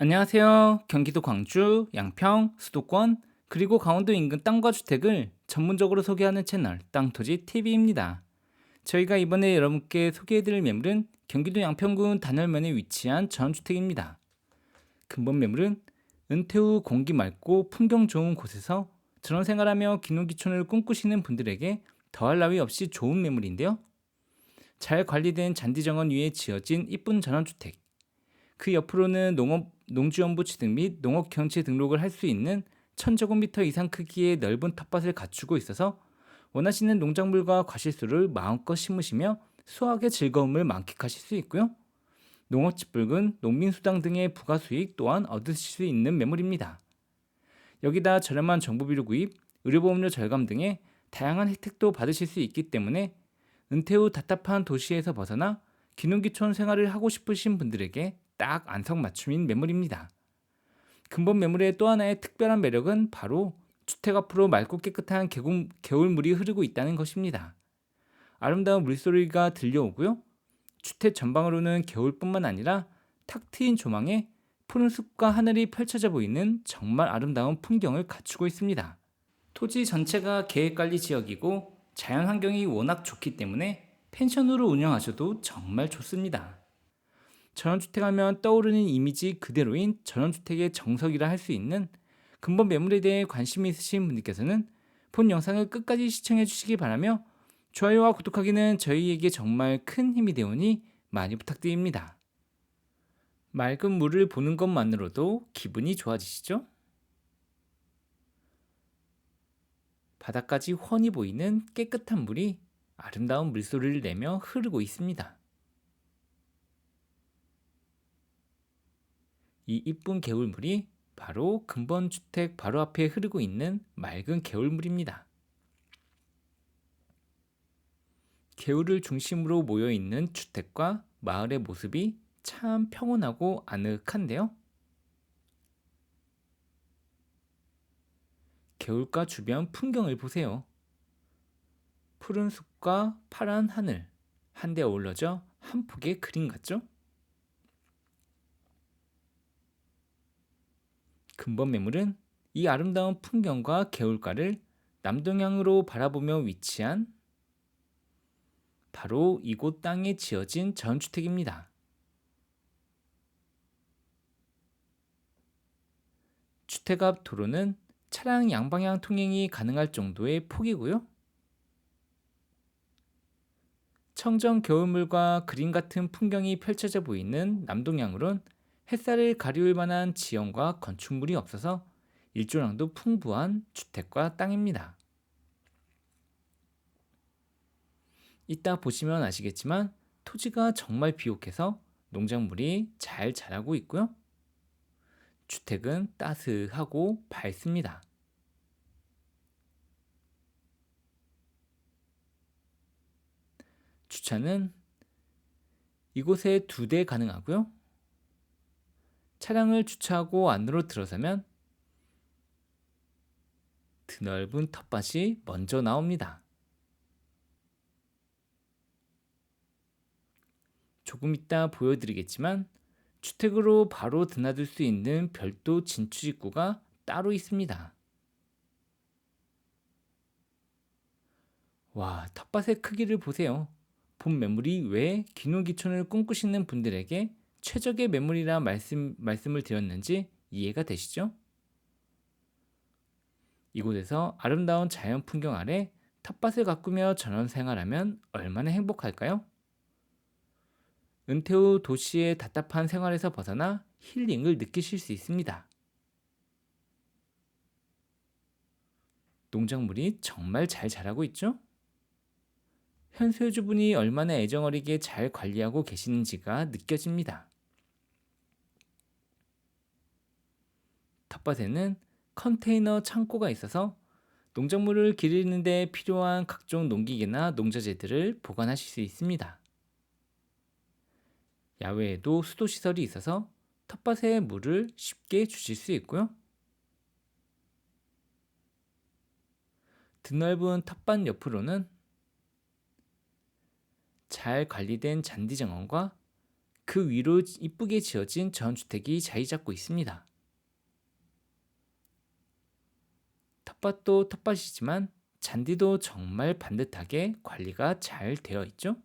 안녕하세요. 경기도 광주, 양평, 수도권, 그리고 강원도 인근 땅과 주택을 전문적으로 소개하는 채널 땅토지 TV입니다. 저희가 이번에 여러분께 소개해드릴 매물은 경기도 양평군 단열면에 위치한 전주택입니다. 근본 매물은 은퇴 후 공기 맑고 풍경 좋은 곳에서 전원 생활하며 기농기촌을 꿈꾸시는 분들에게 더할 나위 없이 좋은 매물인데요. 잘 관리된 잔디 정원 위에 지어진 이쁜 전원주택. 그 옆으로는 농업, 농지연부 취득 및 농업 경치 등록을 할 수 있는 1000제곱미터 이상 크기의 넓은 텃밭을 갖추고 있어서 원하시는 농작물과 과실수를 마음껏 심으시며 수확의 즐거움을 만끽하실 수 있고요. 농업집불금, 농민수당 등의 부가수익 또한 얻으실 수 있는 매물입니다. 여기다 저렴한 정보비료 구입, 의료보험료 절감 등의 다양한 혜택도 받으실 수 있기 때문에 은퇴 후 답답한 도시에서 벗어나 기농기촌 생활을 하고 싶으신 분들에게 딱 안성맞춤인 매물입니다. 근본 매물의 또 하나의 특별한 매력은 바로 주택 앞으로 맑고 깨끗한 개공, 겨울물이 흐르고 있다는 것입니다. 아름다운 물소리가 들려오고요. 주택 전방으로는 겨울뿐만 아니라 탁 트인 조망에 푸른 숲과 하늘이 펼쳐져 보이는 정말 아름다운 풍경을 갖추고 있습니다. 토지 전체가 계획관리 지역이고 자연 환경이 워낙 좋기 때문에 펜션으로 운영하셔도 정말 좋습니다. 전원주택 하면 떠오르는 이미지 그대로인 전원주택의 정석이라 할 수 있는 근본 매물에 대해 관심이 있으신 분들께서는 본 영상을 끝까지 시청해 주시기 바라며 좋아요와 구독하기는 저희에게 정말 큰 힘이 되오니 많이 부탁드립니다. 맑은 물을 보는 것만으로도 기분이 좋아지시죠? 바닥까지 훤히 보이는 깨끗한 물이 아름다운 물소리를 내며 흐르고 있습니다. 이 이쁜 개울물이 바로 근본 주택 바로 앞에 흐르고 있는 맑은 개울물입니다. 개울을 중심으로 모여 있는 주택과 마을의 모습이 참 평온하고 아늑한데요. 개울가 주변 풍경을 보세요. 푸른 숲과 파란 하늘 한데 어우러져 한 폭의 그림 같죠? 근본 매물은 이 아름다운 풍경과 개울가를 남동향으로 바라보며 위치한 바로 이곳 땅에 지어진 전주택입니다. 주택 앞 도로는 차량 양방향 통행이 가능할 정도의 폭이고요. 청정 겨울물과 그림 같은 풍경이 펼쳐져 보이는 남동향으론 햇살을 가리울 만한 지형과 건축물이 없어서 일조량도 풍부한 주택과 땅입니다. 이따 보시면 아시겠지만 토지가 정말 비옥해서 농작물이 잘 자라고 있고요. 주택은 따스하고 밝습니다. 주차는 이곳에 두 대 가능하고요. 차량을 주차하고 안으로 들어서면 드넓은 텃밭이 먼저 나옵니다. 조금 이따 보여드리겠지만 주택으로 바로 드나들 수 있는 별도 진출 입구가 따로 있습니다. 와, 텃밭의 크기를 보세요. 본 매물이 왜 기농기촌을 꿈꾸시는 분들에게 최적의 매물이라 말씀, 말씀을 드렸는지 이해가 되시죠? 이곳에서 아름다운 자연 풍경 아래 텃밭을 가꾸며 전원 생활하면 얼마나 행복할까요? 은퇴 후 도시의 답답한 생활에서 벗어나 힐링을 느끼실 수 있습니다. 농작물이 정말 잘 자라고 있죠? 현소유주분이 얼마나 애정어리게 잘 관리하고 계시는지가 느껴집니다. 텃밭에는 컨테이너 창고가 있어서 농작물을 기르는 데 필요한 각종 농기계나 농자재들을 보관하실 수 있습니다. 야외에도 수도시설이 있어서 텃밭에 물을 쉽게 주실 수 있고요. 드넓은 텃밭 옆으로는 잘 관리된 잔디 정원과 그 위로 이쁘게 지어진 전주택이 자리 잡고 있습니다. 텃밭도 텃밭이지만 잔디도 정말 반듯하게 관리가 잘 되어 있죠?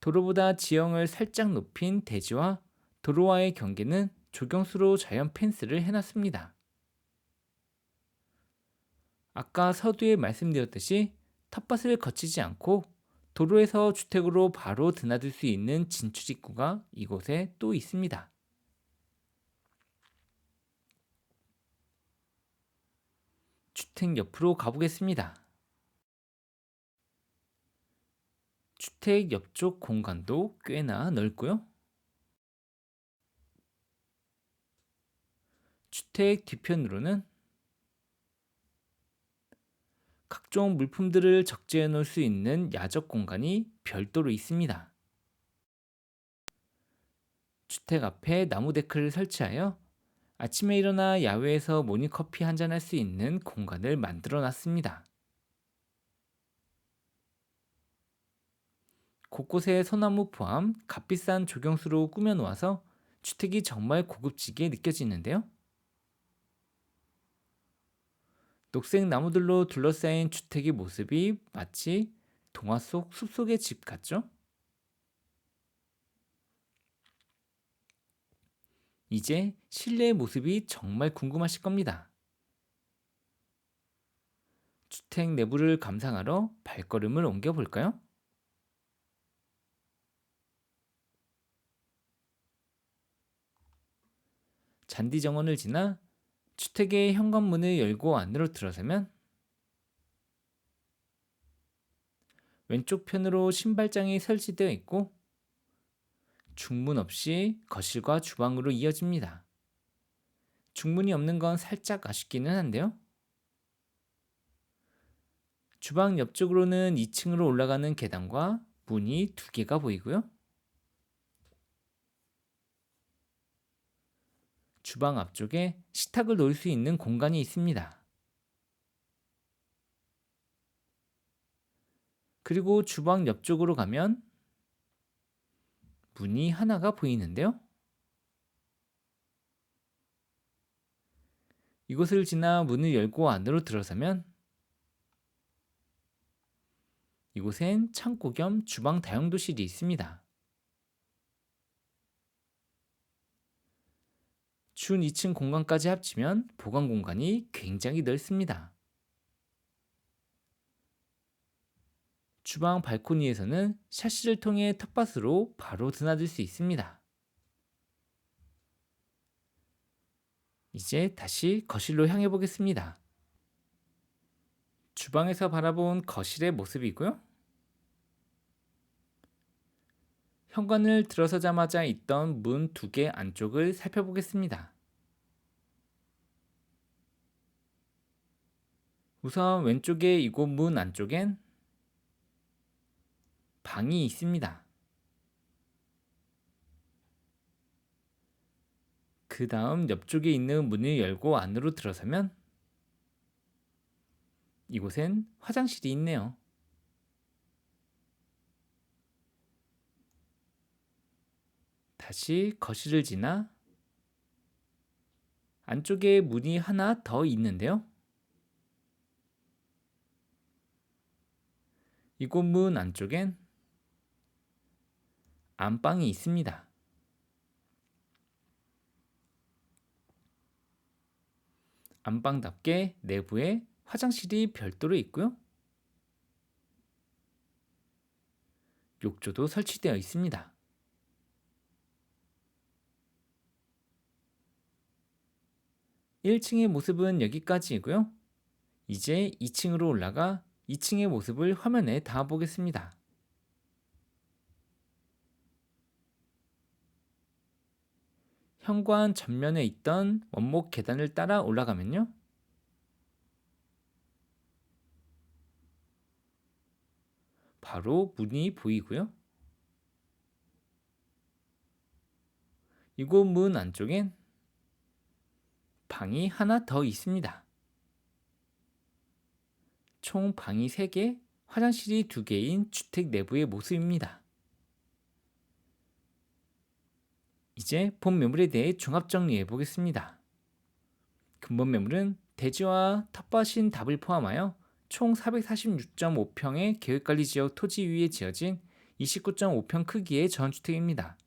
도로보다 지형을 살짝 높인 대지와 도로와의 경계는 조경수로 자연 펜스를 해놨습니다. 아까 서두에 말씀드렸듯이 텃밭을 거치지 않고 도로에서 주택으로 바로 드나들 수 있는 진출 입구가 이곳에 또 있습니다. 주택 옆으로 가보겠습니다. 주택 옆쪽 공간도 꽤나 넓고요. 주택 뒤편으로는 각종 물품들을 적재해 놓을 수 있는 야적 공간이 별도로 있습니다. 주택 앞에 나무 데크를 설치하여 아침에 일어나 야외에서 모닝커피 한잔 할 수 있는 공간을 만들어 놨습니다. 곳곳에 소나무 포함 값비싼 조경수로 꾸며 놓아서 주택이 정말 고급지게 느껴지는데요. 녹색 나무들로 둘러싸인 주택의 모습이 마치 동화 속 숲속의 집 같죠? 이제 실내의 모습이 정말 궁금하실 겁니다. 주택 내부를 감상하러 발걸음을 옮겨 볼까요? 잔디 정원을 지나 주택의 현관문을 열고 안으로 들어서면 왼쪽 편으로 신발장이 설치되어 있고 중문 없이 거실과 주방으로 이어집니다. 중문이 없는 건 살짝 아쉽기는 한데요. 주방 옆쪽으로는 2층으로 올라가는 계단과 문이 두 개가 보이고요. 주방 앞쪽에 식탁을 놓을 수 있는 공간이 있습니다. 그리고 주방 옆쪽으로 가면 문이 하나가 보이는데요. 이곳을 지나 문을 열고 안으로 들어서면 이곳엔 창고 겸 주방 다용도실이 있습니다. 준 2층 공간까지 합치면 보관 공간이 굉장히 넓습니다. 주방 발코니에서는 샤시를 통해 텃밭으로 바로 드나들 수 있습니다. 이제 다시 거실로 향해 보겠습니다. 주방에서 바라본 거실의 모습이고요. 현관을 들어서자마자 있던 문 두 개 안쪽을 살펴보겠습니다. 우선 왼쪽에 이곳 문 안쪽엔 방이 있습니다. 그 다음 옆쪽에 있는 문을 열고 안으로 들어서면 이곳엔 화장실이 있네요. 다시 거실을 지나 안쪽에 문이 하나 더 있는데요. 이곳 문 안쪽엔 안방이 있습니다. 안방답게 내부에 화장실이 별도로 있고요. 욕조도 설치되어 있습니다. (1층의) 모습은 여기까지이고요. 이제 (2층으로) 올라가 2층의 모습을 화면에 담아 보겠습니다. 현관 전면에 있던 원목 계단을 따라 올라가면요. 바로 문이 보이고요. 이곳 문 안쪽엔 방이 하나 더 있습니다. 총 방이 3개, 화장실이 두 개인 주택 내부의 모습입니다. 이제 본 매물에 대해 종합 정리해 보겠습니다. 근본 매물은 대지와 텃밭인 답을 포함하여 총 446.5평의 계획관리 지역 토지 위에 지어진 29.5평 크기의 전주택입니다.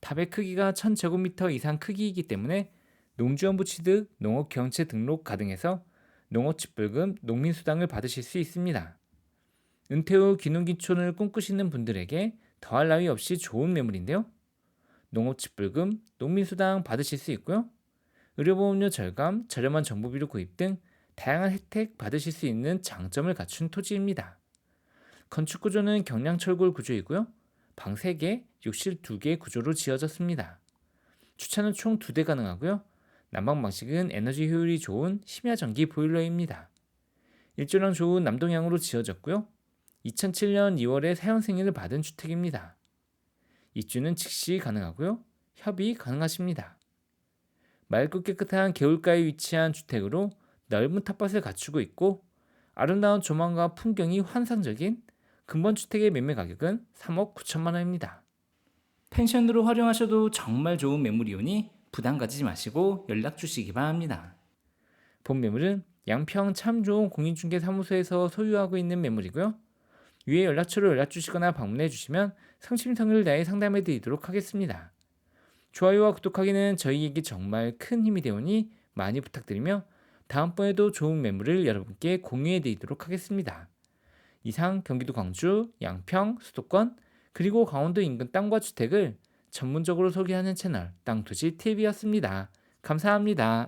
답의 크기가 1000제곱미터 이상 크기이기 때문에 농지원부 취득, 농업 경채 등록 가등해서 농어취불금, 농민수당을 받으실 수 있습니다. 은퇴 후 귀농귀촌을 꿈꾸시는 분들에게 더할 나위 없이 좋은 매물인데요. 농어취불금, 농민수당 받으실 수 있고요. 의료보험료 절감, 저렴한 정보비료 구입 등 다양한 혜택 받으실 수 있는 장점을 갖춘 토지입니다. 건축 구조는 경량철골 구조이고요. 방 3개, 욕실 2개 구조로 지어졌습니다. 주차는 총 2대 가능하고요. 난방 방식은 에너지 효율이 좋은 심야 전기 보일러입니다. 일조량 좋은 남동향으로 지어졌고요. 2007년 2월에 사용 승인을 받은 주택입니다. 입주는 즉시 가능하고요. 협의 가능하십니다. 맑고 깨끗한 개울가에 위치한 주택으로 넓은 텃밭을 갖추고 있고 아름다운 조망과 풍경이 환상적인 근본 주택의 매매 가격은 3억 9천만 원입니다. 펜션으로 활용하셔도 정말 좋은 매물이오니 부담 가지지 마시고 연락 주시기 바랍니다. 본 매물은 양평 참 좋은 공인중개사무소에서 소유하고 있는 매물이고요. 위에 연락처로 연락 주시거나 방문해 주시면 성심성의를 다해 상담해 드리도록 하겠습니다. 좋아요와 구독하기는 저희에게 정말 큰 힘이 되오니 많이 부탁드리며 다음번에도 좋은 매물을 여러분께 공유해 드리도록 하겠습니다. 이상 경기도 광주, 양평, 수도권, 그리고 강원도 인근 땅과 주택을 전문적으로 소개하는 채널 땅투지 TV였습니다. 감사합니다.